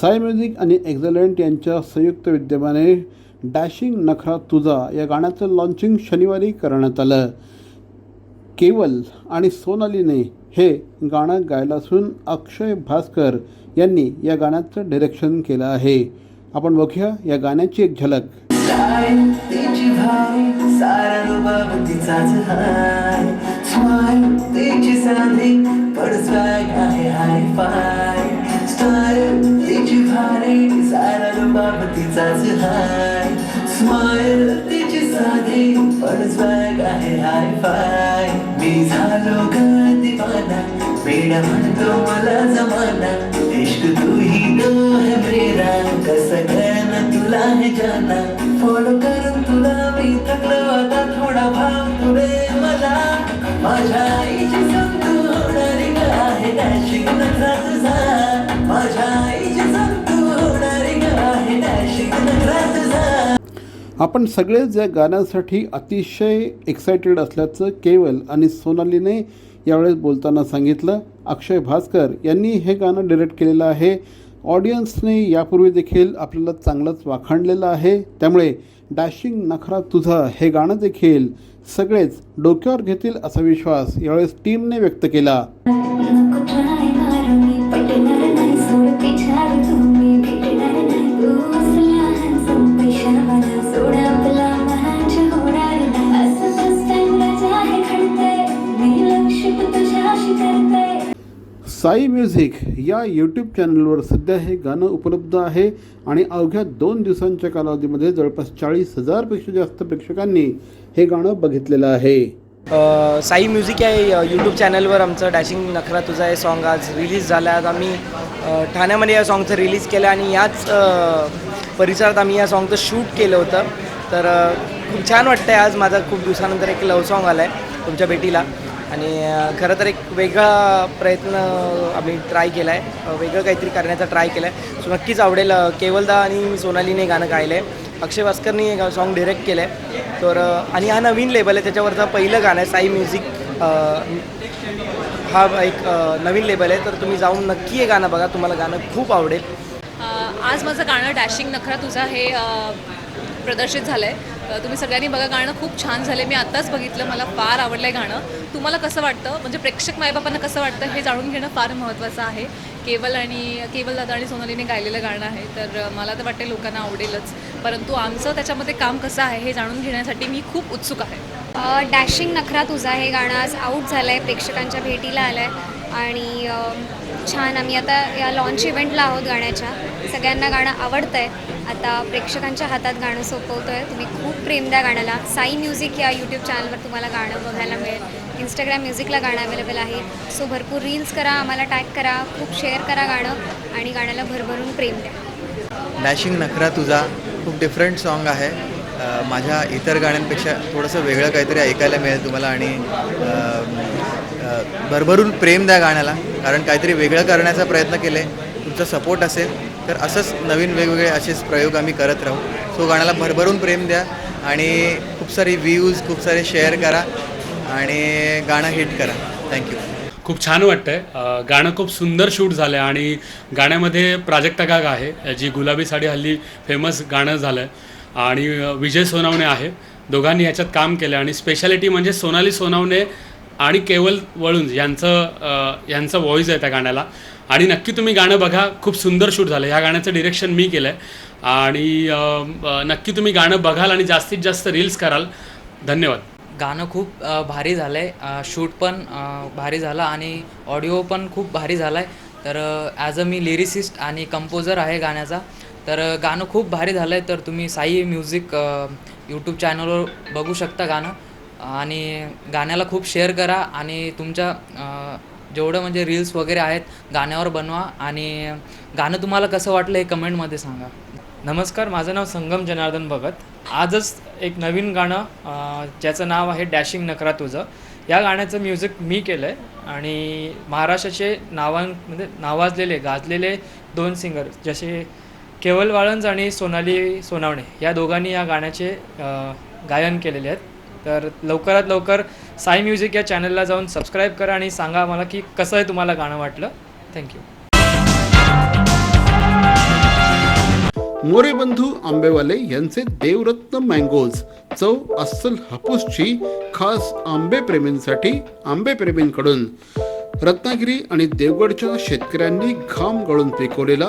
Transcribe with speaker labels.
Speaker 1: Sai music आणि एक्झलंट यांच्या संयुक्त विद्यमाने डॅशिंग नखरा तुझा या गाण्याचं लॉन्चिंग शनिवारी करण्यात आलं. केवल आणि सोनालीने हे गाणं गायलं असून अक्षय भास्कर यांनी या गाण्याचं डिरेक्शन केलं आहे. आपण बघूया या गाण्याची एक झलक.
Speaker 2: तिची भारी सारा रुबाब तिचाच हाय स्माईल तिची साधी पण स्वॅग आहे हाय. फाय स्टाईल तिची भारी सारा साधी पण स्वॅग आहे हाय फाय मी झालो दिवाना म्हणतो मला जमाना. इश्क तू ही तो है मेरा कसं कळना तुला हे जाना. फॉलो करून तुला मी थकलो आता थोडा भाव तुले मला. माझ्या आईची संतू होणारी का आहे? डॅशिंग नखरा तुझा.
Speaker 1: आपण सगळेच या गाण्यासाठी अतिशय एक्सायटेड असल्याचं केवल आणि सोनालीने यावेळेस बोलताना सांगितलं. अक्षय भास्कर यांनी हे गाणं डिरेक्ट केलेलं आहे. ऑडियन्सने यापूर्वी देखील आपल्याला चांगलंच वाखाणलेलं आहे. त्यामुळे डॅशिंग नखरा तुझा हे गाणं देखील सगळेच डोक्यावर घेतील असा विश्वास यावेळेस टीमने व्यक्त केला. साई म्युझिक या यूट्यूब चॅनलवर सध्या हे गाणं उपलब्ध आहे. आणि अवघ्या दोन दिवसांच्या कालावधीमध्ये जवळपास चाळीस हजारपेक्षा जास्त प्रेक्षकांनी हे गाणं बघितलेलं आहे.
Speaker 3: साई म्युझिक या यूट्यूब चॅनलवर आमचं डॅशिंग नखरा तुझा हे सॉन्ग आज रिलीज झालं. आहे आज आम्ही ठाण्यामध्ये या सॉन्गचं रिलीज केलं आणि याच परिसरात आम्ही या सॉन्गचं शूट केलं होतं. तर खूप छान वाटतं आहे आज. माझा खूप दिवसानंतर एक लव्ह सॉन्ग आला आहे तुमच्या भेटीला. आणि खरं तर एक वेगळा प्रयत्न आम्ही ट्राय केला आहे वेगळं काहीतरी करण्याचा ट्राय केला आहे सो नक्कीच आवडेल केवलदा आणि सोनालीने गाणं गायलं आहे अक्षय भास्करनी हे सॉन्ग डिरेक्ट केलं आहे तर आणि हा नवीन लेबल आहे. त्याच्यावरचं पहिलं गाणं आहे साई म्युझिक हा एक नवीन लेबल आहे. तर तुम्ही जाऊन नक्की हे गाणं बघा. तुम्हाला गाणं खूप आवडेल.
Speaker 4: आज माझं गाणं डॅशिंग नखरा तुझा हे प्रदर्शित झालं आहे तुम्ही सगळ्यांनी बघा गाणं खूप छान झालं मी आत्ताच बघितलं मला फार आवडलं आहे गाणं. तुम्हाला कसं वाटतं? म्हणजे प्रेक्षक मायबापांना कसं वाटतं? हे जाणून घेणं फार महत्त्वाचं आहे. केवल आणि केवल दादा आणि सोनालीने गायलेलं गाणं आहे तर मला तर वाटते लोकांना आवडेलच. परंतु आमचं त्याच्यामध्ये काम कसं आहे हे जाणून घेण्यासाठी मी खूप उत्सुक आहे.
Speaker 5: डॅशिंग नखरा तुझा हे गाणं आज आऊट झालं आहे प्रेक्षकांच्या भेटीला आलं आहे आणि छान. आम्ही आता या लॉन्च इव्हेंटला आहोत गाण्याच्या. सगळ्यांना गाणं आवडतं आहे आता प्रेक्षकांच्या हातात गाणं सोपवतो आहे तुम्ही खूप प्रेम द्या गाण्याला. साई म्युझिक या यूट्यूब चॅनलवर तुम्हाला गाणं बघायला मिळेल. इंस्टाग्राम म्युझिकला गाणं अवेलेबल आहे. सो भरपूर रील्स करा आम्हाला टॅग करा खूप शेअर करा गाणं आणि गाण्याला भरभरून प्रेम द्या.
Speaker 6: डॅशिंग नखरा तुझा. खूप डिफरंट सॉन्ग आहे. माझ्या इतर गाण्यांपेक्षा थोडंसं वेगळं काहीतरी ऐकायला मिळेल तुम्हाला आणि भरभरून प्रेम द्या गाण्याला कारण काहीतरी वेगळं करण्याचा प्रयत्न केले तुमचा सपोर्ट असेल तर असंच नवीन वेगवेगळे असेच प्रयोग आम्ही करत राहू. सो गाण्याला भरभरून प्रेम द्या आणि खूप सारी व्ह्यूज खूप सारे शेअर करा आणि गाणं हिट करा. थँक्यू
Speaker 7: खूप छान वाटतंय. गाणं खूप सुंदर शूट झालं आहे आणि गाण्यामध्ये प्राजक्ता काग आहे जी गुलाबी साडी हल्ली फेमस गाणं झालं आहे आणि विजय सोनावणे आहे. दोघांनी ह्याच्यात काम केलं आणि स्पेशालिटी म्हणजे सोनाली सोनावणे आणि केवल वळून यांचं यांचं व्हॉईस आहे त्या गाण्याला. आणि नक्की तुम्ही गाणं बघा खूप सुंदर शूट झालं. ह्या गाण्याचं डिरेक्शन मी केलं आहे आणि नक्की तुम्ही गाणं बघाल आणि जास्तीत जास्त रील्स कराल. धन्यवाद.
Speaker 8: गाणं खूप भारी झालं आहे शूट पण भारी झाला आणि ऑडिओ पण खूप भारी झाला आहे तर ॲज अ मी लिरिसिस्ट आणि कंपोजर आहे गाण्याचा. तर गाणं खूप भारी झालं आहे तर तुम्ही साई म्युझिक यूट्यूब चॅनलवर बघू शकता गाणं. आणि गाण्याला खूप शेअर करा आणि तुमच्या जेवढं म्हणजे रील्स वगैरे आहेत गाण्यावर बनवा. आणि गाणं तुम्हाला कसं वाटलं हे कमेंटमध्ये सांगा.
Speaker 9: नमस्कार माझं नाव संगम जनार्दन भगत. आजच एक नवीन गाणं ज्याचं नाव आहे डॅशिंग नकरा तुझं. या गाण्याचं म्युझिक मी केलं आहे आणि महाराष्ट्राचे नावां म्हणजे नावाजलेले गाजलेले दोन सिंगर जसे केवल वाळंज आणि सोनाली सोनावणे या दोघांनी या गाण्याचे गायन केलेले आहेत. तर लवकरात लवकर साई म्युझिक या चॅनलला जाऊन सबस्क्राईब करा आणि सांगा मला की कसं आहे तुम्हाला गाणं वाटलं. थँक्यू
Speaker 1: मोरे बंधू आंबेवाले यांचे देवरत्न मँगोज चव अस्सल हापूसची खास आंबे प्रेमींसाठी आंबे प्रेमींकडून. रत्नागिरी आणि देवगडच्या शेतकऱ्यांनी घाम गळून पिकवलेला